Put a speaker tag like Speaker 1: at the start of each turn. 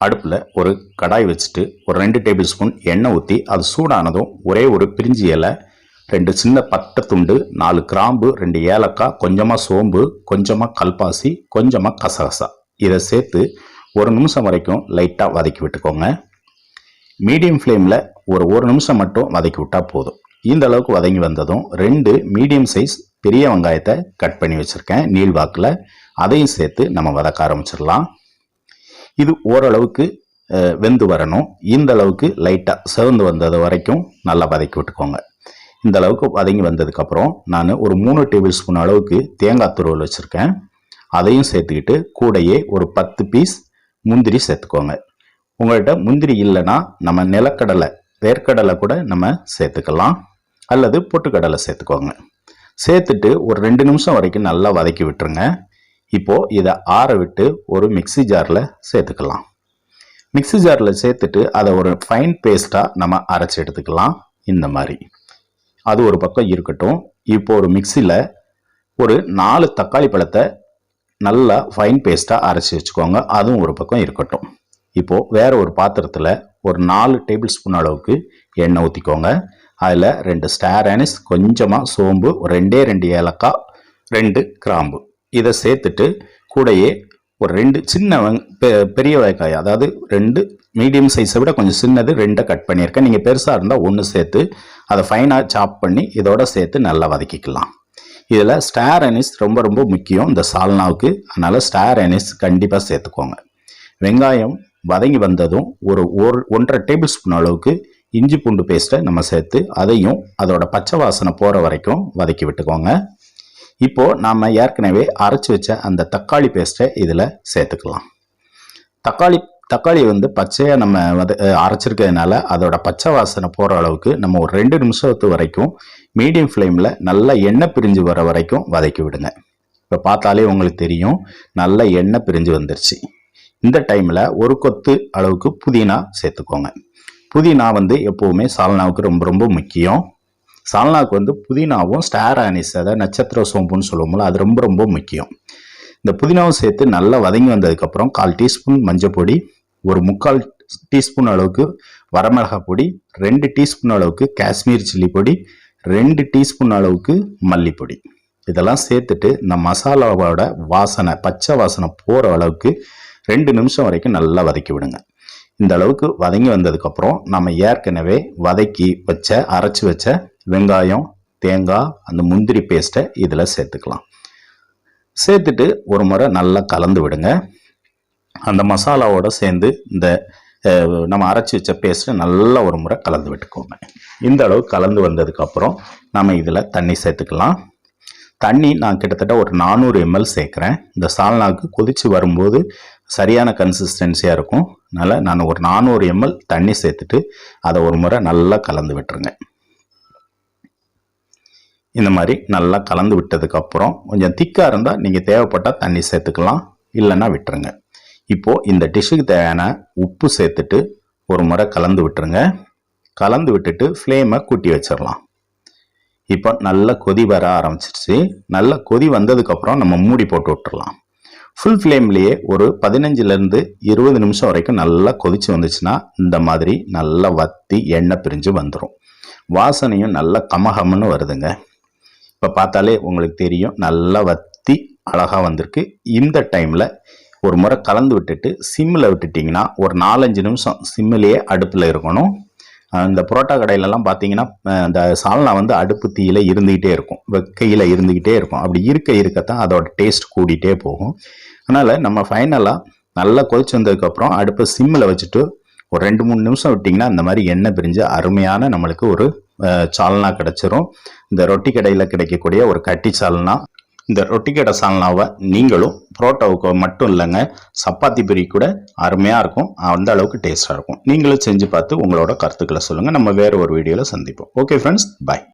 Speaker 1: அடுப்பில் ஒரு கடாய் வச்சுட்டு ஒரு ரெண்டு டேபிள் ஸ்பூன் எண்ணெய் ஊற்றி அது சூடானதும் ஒரே ஒரு பிரிஞ்சி இலை ரெண்டு சின்ன பட்டை துண்டு நாலு கிராம்பு ரெண்டு ஏலக்காய் கொஞ்சமாக சோம்பு கொஞ்சமாக கல்பாசி கொஞ்சமாக கசகசா. இதை சேர்த்து ஒரு நிமிஷம் வரைக்கும் லைட்டாக வதக்கி விட்டுக்கோங்க. மீடியம் ஃப்ளேமில் ஒரு ஒரு நிமிஷம் மட்டும் வதக்கி விட்டால் போதும். இந்த அளவுக்கு வதங்கி வந்ததும் ரெண்டு மீடியம் சைஸ் பெரிய வெங்காயத்தை கட் பண்ணி வச்சுருக்கேன் நீள்வாக்கில். அதையும் சேர்த்து நம்ம வதக்க ஆரம்பிச்சிடலாம். இது ஓரளவுக்கு வெந்து வரணும். இந்த அளவுக்கு லைட்டாக சிவந்து வந்தது வரைக்கும் நல்லா வதக்கி விட்டுக்கோங்க. இந்த அளவுக்கு வதங்கி வந்ததுக்கப்புறம் நான் ஒரு மூணு டேபிள் ஸ்பூன் அளவுக்கு தேங்காய் துருவல் வச்சுருக்கேன். அதையும் சேர்த்துக்கிட்டு கூடையே ஒரு பத்து பீஸ் முந்திரி சேர்த்துக்கோங்க. உங்கள்கிட்ட முந்திரி இல்லைன்னா நம்ம நிலக்கடலை வேர்க்கடலை கூட நம்ம சேர்த்துக்கலாம். அல்லது பொட்டுக்கடலை சேர்த்துக்கோங்க. சேர்த்துட்டு ஒரு ரெண்டு நிமிஷம் வரைக்கும் நல்லா வதக்கி விட்டுருங்க. இப்போ இதை ஆற விட்டு ஒரு மிக்ஸி ஜாரில் சேர்த்துக்கலாம். மிக்ஸி ஜாரில் சேர்த்துட்டு அதை ஒரு ஃபைன் பேஸ்ட்டாக நம்ம அரைச்சி எடுத்துக்கலாம். இந்த மாதிரி. அது ஒரு பக்கம் இருக்கட்டும். இப்போ ஒரு மிக்சியில் ஒரு நாலு தக்காளி பழத்தை நல்லா ஃபைன் பேஸ்ட்டாக அரைச்சி வச்சுக்கோங்க. அதுவும் ஒரு பக்கம் இருக்கட்டும். இப்போது வேறு ஒரு பாத்திரத்தில் ஒரு நாலு டேபிள் ஸ்பூன் அளவுக்கு எண்ணெய் ஊற்றிக்கோங்க அதில் ரெண்டு ஸ்டார் ஆனிஸ் கொஞ்சமாக சோம்பு ரெண்டே ரெண்டு ஏலக்காய் ரெண்டு கிராம்பு. இதை சேர்த்துட்டு கூடயே ஒரு ரெண்டு சின்ன பெ- பெரிய வெங்காயம் அதாவது ரெண்டு மீடியம் சைஸை விட கொஞ்சம் சின்னது ரெண்டை கட் பண்ணியிருக்கேன். நீங்கள் பெருசாக இருந்தால் ஒன்று சேர்த்து அதை ஃபைனாக சாப் பண்ணி இதோட சேர்த்து நல்லா வதக்கிக்கலாம். இதில் ஸ்டார் அனிஸ் ரொம்ப ரொம்ப முக்கியம் இந்த சால்னாவுக்கு. அதனால் ஸ்டார் அனிஸ் கண்டிப்பாக சேர்த்துக்கோங்க. வெங்காயம் வதங்கி வந்ததும் ஒரு ஒரு ஒன்றரை டேபிள் ஸ்பூன் அளவுக்கு இஞ்சி பூண்டு பேஸ்ட்டை நம்ம சேர்த்து அதையும் அதோட பச்சை வாசனை போகிற வரைக்கும் வதக்கி விட்டுக்கோங்க. இப்போ நாம் ஏற்கனவே அரைச்சி வச்ச அந்த தக்காளி பேஸ்ட்டை இதில் சேர்த்துக்கலாம். தக்காளி தக்காளி வந்து பச்சையாக நம்ம வத அரைச்சிருக்கிறதுனால அதோட பச்சை வாசனை போகிற அளவுக்கு நம்ம ஒரு ரெண்டு நிமிஷத்து வரைக்கும் மீடியம் ஃப்ளேமில் நல்லா எண்ணெய் பிரிஞ்சு வர வரைக்கும் வதக்கி விடுங்க. இப்போ பார்த்தாலே உங்களுக்கு தெரியும் நல்ல எண்ணெய் பிரிஞ்சு வந்துருச்சு. இந்த டைமில் ஒரு கொத்து அளவுக்கு புதினா சேர்த்துக்கோங்க. புதினா வந்து எப்போவுமே சால்னாவுக்கு ரொம்ப ரொம்ப முக்கியம். சால்னாவுக்கு வந்து புதினாவும் ஸ்டார் ஆனிஸ் அதாவது நட்சத்திர சோம்புன்னு சொல்லுவோம்ல அது ரொம்ப ரொம்ப முக்கியம். இந்த புதினாவும் சேர்த்து நல்லா வதங்கி வந்ததுக்கப்புறம் கால் டீஸ்பூன் மஞ்சள் பொடி ஒரு முக்கால் டீஸ்பூன் அளவுக்கு வரமிளகா பொடி ரெண்டு டீஸ்பூன் அளவுக்கு காஷ்மீர் சில்லி பொடி ரெண்டு டீஸ்பூன் அளவுக்கு மல்லிப்பொடி. இதெல்லாம் சேர்த்துட்டு இந்த மசாலாவோட வாசனை பச்சை வாசனை போகிற அளவுக்கு ரெண்டு நிமிஷம் வரைக்கும் நல்லா வதக்கி விடுங்க. இந்த அளவுக்கு வதங்கி வந்ததுக்கப்புறம் நம்ம ஏற்கனவே வதக்கி வச்ச அரைச்சி வச்ச வெங்காயம் தேங்காய் அந்த முந்திரி பேஸ்ட்டை இதில் சேர்த்துக்கலாம். சேர்த்துட்டு ஒரு முறை நல்லா கலந்து விடுங்க. அந்த மசாலாவோட சேர்ந்து இந்த நம்ம அரைச்சி வச்ச பேஸ்ட்டை நல்லா ஒரு முறை கலந்து விட்டுக்கோங்க. இந்த அளவு கலந்து வந்ததுக்கப்புறம் நம்ம இதில் தண்ணி சேர்த்துக்கலாம். தண்ணி நான் கிட்டத்தட்ட ஒரு நானூறு எம்எல் சேர்க்குறேன். இந்த சால்னாவுக்கு கொதிச்சு வரும்போது சரியான கன்சிஸ்டன்சியாக இருக்கும். அதனால் நான் ஒரு நானூறு எம்எல் தண்ணி சேர்த்துட்டு அதை ஒரு முறை நல்லா கலந்து விட்டுருங்க. இந்த மாதிரி நல்லா கலந்து விட்டதுக்கப்புறம் கொஞ்சம் திக்காக இருந்தால் நீங்கள் தேவைப்பட்டால் தண்ணி சேர்த்துக்கலாம் இல்லைன்னா விட்டுருங்க. இப்போது இந்த டிஷ்ஷுக்கு தேவையான உப்பு சேர்த்துட்டு ஒரு முறை கலந்து விட்டுருங்க. கலந்து விட்டுட்டு ஃப்ளேமை கூட்டி வச்சிடலாம். இப்போ நல்ல கொதி வர ஆரம்பிச்சிருச்சு. நல்ல கொதி வந்ததுக்கப்புறம் நம்ம மூடி போட்டு விட்டுறலாம். ஃபுல் ஃப்ளேம்லேயே ஒரு பதினஞ்சுலேருந்து இருபது நிமிஷம் வரைக்கும் நல்லா கொதிச்சு வந்துச்சுன்னா இந்த மாதிரி நல்லா வத்தி எண்ணெய் பிரிஞ்சு வந்துடும் வாசனையும் நல்லா கமகமன்னு வருதுங்க. இப்போ பார்த்தாலே உங்களுக்கு தெரியும். நல்லா வத்தி அழகாக வந்திருக்கு. இந்த டைமில் ஒரு முறை கலந்து விட்டுட்டு சிம்மில் விட்டுட்டிங்கன்னா ஒரு நாலஞ்சு நிமிஷம் சிம்மிலேயே அடுப்பில் இருக்கணும். இந்த புரோட்டா கடையிலலாம் பார்த்தீங்கன்னா இந்த அந்த சால்னா வந்து அடுப்பு தீயில இருந்துக்கிட்டே இருக்கும். வெக்கையில் இருந்துக்கிட்டே இருக்கும். அப்படி இருக்க இருக்கத்தான் அதோட டேஸ்ட் கூடிட்டே போகும். அதனால் நம்ம ஃபைனலாக நல்லா கொதிச்சு வந்ததுக்கப்புறம் அடுப்பை சிம்மில் வச்சுட்டு ஒரு ரெண்டு மூணு நிமிஷம் விட்டிங்கன்னா இந்த மாதிரி எண்ணெய் பிரிஞ்சு அருமையான நம்மளுக்கு ஒரு சால்னா கிடச்சிரும். இந்த ரொட்டி கடையில் கிடைக்கக்கூடிய ஒரு கட்டி சால்னா இந்த ரொட்டி கடை சால்னாவை நீங்களும் புரோட்டாவுக்கு மட்டும் இல்லைங்க சப்பாத்தி பிரி கூட அருமையாக இருக்கும். அந்த அளவுக்கு டேஸ்ட்டாக இருக்கும். நீங்களும் செஞ்சு பார்த்து உங்களோட கருத்துக்களை சொல்லுங்கள் நம்ம வேறு ஒரு வீடியோவில் சந்திப்போம். Okay friends by